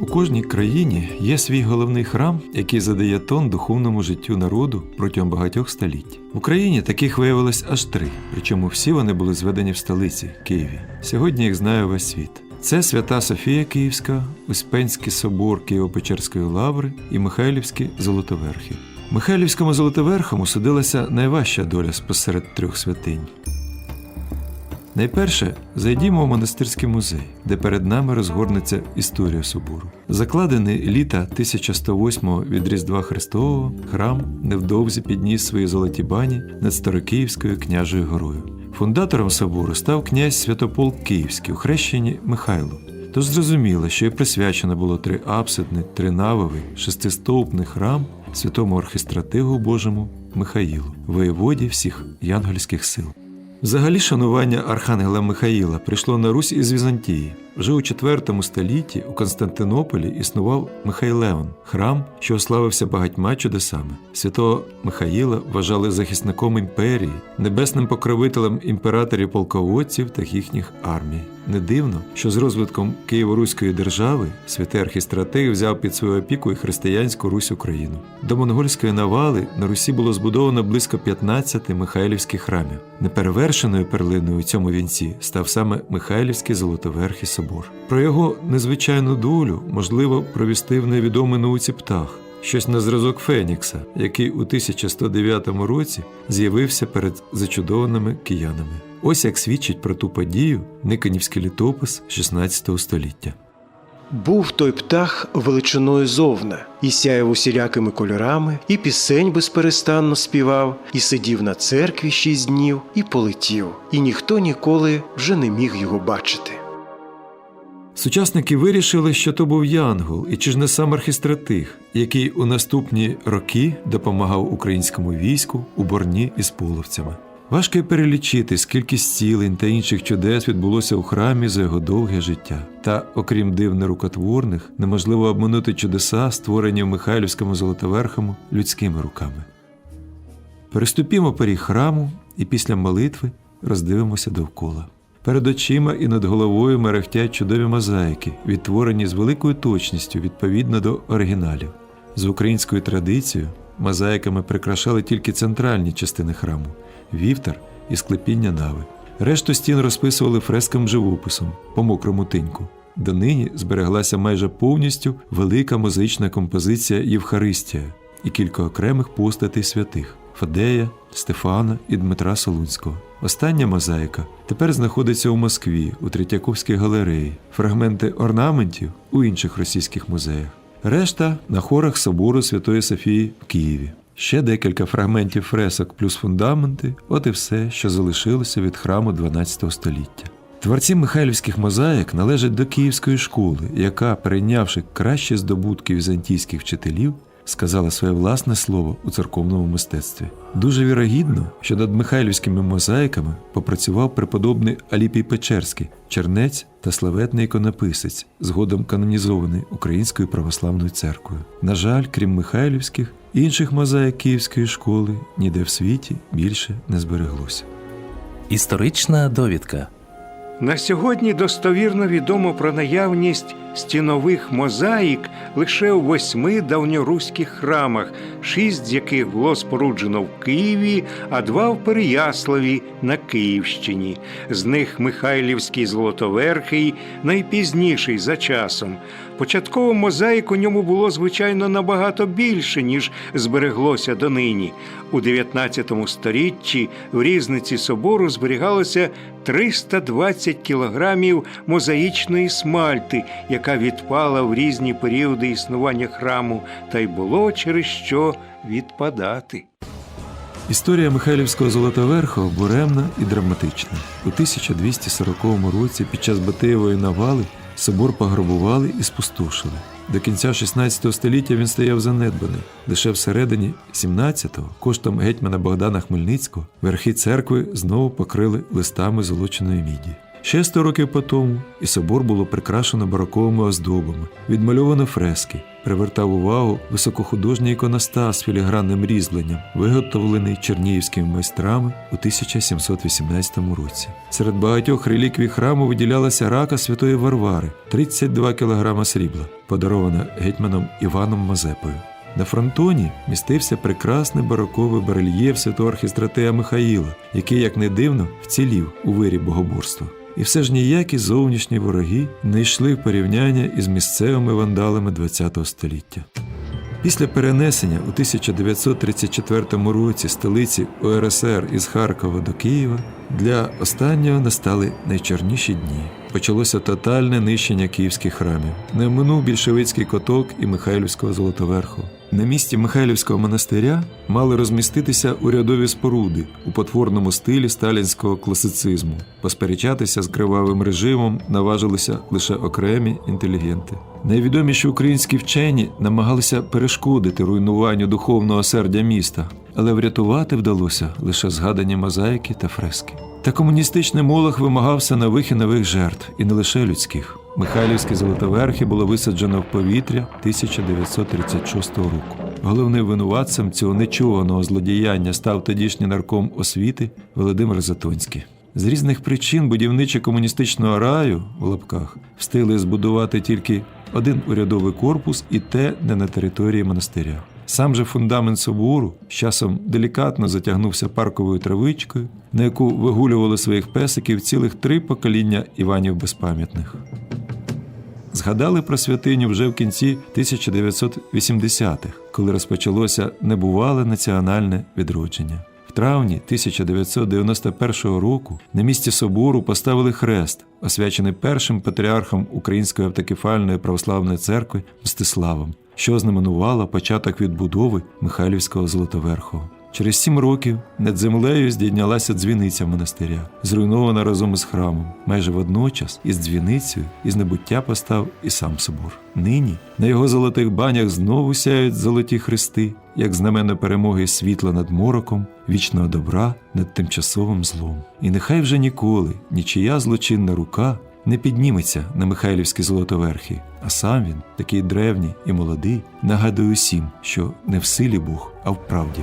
У кожній країні є свій головний храм, який задає тон духовному життю народу протягом багатьох століть. В Україні таких виявилось аж три, причому всі вони були зведені в столиці Києві. Сьогодні їх знає весь світ. Це Свята Софія Київська, Успенський собор Києво-Печерської лаври і Михайлівські Золотоверхи. Михайлівському Золотоверхому судилася найважча доля спосеред трьох святинь. Найперше зайдімо в монастирський музей, де перед нами розгорнеться історія собору. Закладений літа 1108 від Різдва Христового, храм невдовзі підніс свої золоті бані над Старокиївською княжою горою. Фундатором собору став князь Святополк Київський у хрещенні Михайло. Тож зрозуміло, що і присвячено було три апсидний, тринавовий, шестистовпний храм святому архистратигу Божому Михаїлу, воєводі всіх янгольських сил. Взагалі шанування Архангела Михаїла прийшло на Русь із Візантії. Вже у IV столітті у Константинополі існував Михайлеон, храм, що ославився багатьма чудесами. Святого Михаїла вважали захисником імперії, небесним покровителем імператорів полководців та їхніх армій. Не дивно, що з розвитком Києво-Руської держави святий архістратиг взяв під свою опіку і християнську Русь Україну. До монгольської навали на Русі було збудовано близько 15 михайлівських храмів. Неперевершеною перлиною у цьому вінці став саме Михайлівський Золотоверхий собор. Про його незвичайну долю можливо провісти в невідомій науці птах. Щось на зразок Фенікса, який у 1109 році з'явився перед зачудованими киянами. Ось як свідчить про ту подію Никонівський літопис 16 століття. Був той птах величиною зовна, і сяяв усілякими кольорами, і пісень безперестанно співав, і сидів на церкві шість днів, і полетів, і ніхто ніколи вже не міг його бачити. Сучасники вирішили, що то був Янгол, і чи ж не сам архістратиг, який у наступні роки допомагав українському війську у борні із половцями. Важко й перелічити, скільки зцілень та інших чудес відбулося у храмі за його довге життя. Та, окрім див нерукотворних, неможливо обминути чудеса, створені в Михайлівському Золотоверхому людськими руками. Переступімо поріг храму і після молитви роздивимося довкола. Перед очима і над головою мерехтять чудові мозаїки, відтворені з великою точністю відповідно до оригіналів. За українською традицією мозаїками прикрашали тільки центральні частини храму вівтар і склепіння нави. Решту стін розписували фреском живописом по мокрому тиньку. Донині збереглася майже повністю велика музична композиція Євхаристія і кілька окремих постатей святих Фадея, Стефана і Дмитра Солунського. Остання мозаїка тепер знаходиться у Москві у Третьяковській галереї, фрагменти орнаментів у інших російських музеях. Решта на хорах собору Святої Софії в Києві. Ще декілька фрагментів фресок плюс фундаменти от і все, що залишилося від храму 12 століття. Творці михайлівських мозаїк належать до Київської школи, яка, перейнявши кращі здобутки візантійських вчителів, сказала своє власне слово у церковному мистецтві. Дуже вірогідно, що над михайлівськими мозаїками попрацював преподобний Аліпій Печерський, чернець та славетний іконописець, згодом канонізований Українською православною церквою. На жаль, крім михайлівських, інших мозаїк Київської школи ніде в світі більше не збереглося. Історична довідка. На сьогодні достовірно відомо про наявність стінових мозаїк лише у восьми давньоруських храмах, шість з яких було споруджено в Києві, а два в Переяславі на Київщині. З них Михайлівський Золотоверхий найпізніший за часом. Початково мозаїк у ньому було звичайно набагато більше, ніж збереглося донині. У 19 сторіччі в різниці собору зберігалося 320 кілограмів мозаїчної смальти, яка відпала в різні періоди існування храму, та й було через що відпадати. Історія Михайлівського Золотоверху буремна і драматична. У 1240 році під час Батиєвої навали собор пограбували і спустошили. До кінця 16 століття він стояв занедбаний. Лише всередині 17-го, коштом гетьмана Богдана Хмельницького, верхи церкви знову покрили листами золоченої міді. Ще 100 років по тому і собор було прикрашено бароковими оздобами, відмальовано фрески, привертав увагу високохудожній іконостас з філігранним різьбленням, виготовлений чернігівськими майстрами у 1718 році. Серед багатьох реліквій храму виділялася рака святої Варвари 32 кг срібла, подарована гетьманом Іваном Мазепою. На фронтоні містився прекрасний бароковий барельєф святого архістратея Михаїла, який, як не дивно, вцілів у вирі богоборства. І все ж ніякі зовнішні вороги не йшли в порівняння із місцевими вандалами ХХ століття. Після перенесення у 1934 році столиці УРСР із Харкова до Києва для останнього настали найчорніші дні. Почалося тотальне нищення київських храмів. Не минув більшовицький коток і Михайлівського Золотоверху. На місці Михайлівського монастиря мали розміститися урядові споруди у потворному стилі сталінського класицизму. Посперечатися з кривавим режимом наважилися лише окремі інтелігенти. Найвідоміші українські вчені намагалися перешкодити руйнуванню духовного сердя міста, але врятувати вдалося лише згадані мозаїки та фрески. Та комуністичний молох вимагався нових і нових жертв, і не лише людських. Михайлівські золотоверхи було висаджено в повітря 1936 року. Головним винуватцем цього нечуваного злодіяння став тодішній нарком освіти Володимир Затонський. З різних причин будівничі комуністичного раю в лапках встигли збудувати тільки один урядовий корпус, і те не на території монастиря. Сам же фундамент собору з часом делікатно затягнувся парковою травичкою, на яку вигулювали своїх песиків цілих три покоління Іванів безпам'ятних. Згадали про святиню вже в кінці 1980-х, коли розпочалося небувале національне відродження. В травні 1991 року на місці собору поставили хрест, освячений першим патріархом Української автокефальної православної церкви Мстиславом, що ознаменувало початок відбудови Михайлівського Золотоверхого. Через сім років над землею здійнялася дзвіниця монастиря, зруйнована разом із храмом. Майже водночас із дзвіницею із небуття постав і сам собор. Нині на його золотих банях знову сяють золоті хрести, як знамено перемоги світла над мороком, вічного добра над тимчасовим злом. І нехай вже ніколи нічия злочинна рука не підніметься на Михайлівські золотоверхи, а сам він, такий древній і молодий, нагадує усім, що не в силі Бог, а в правді.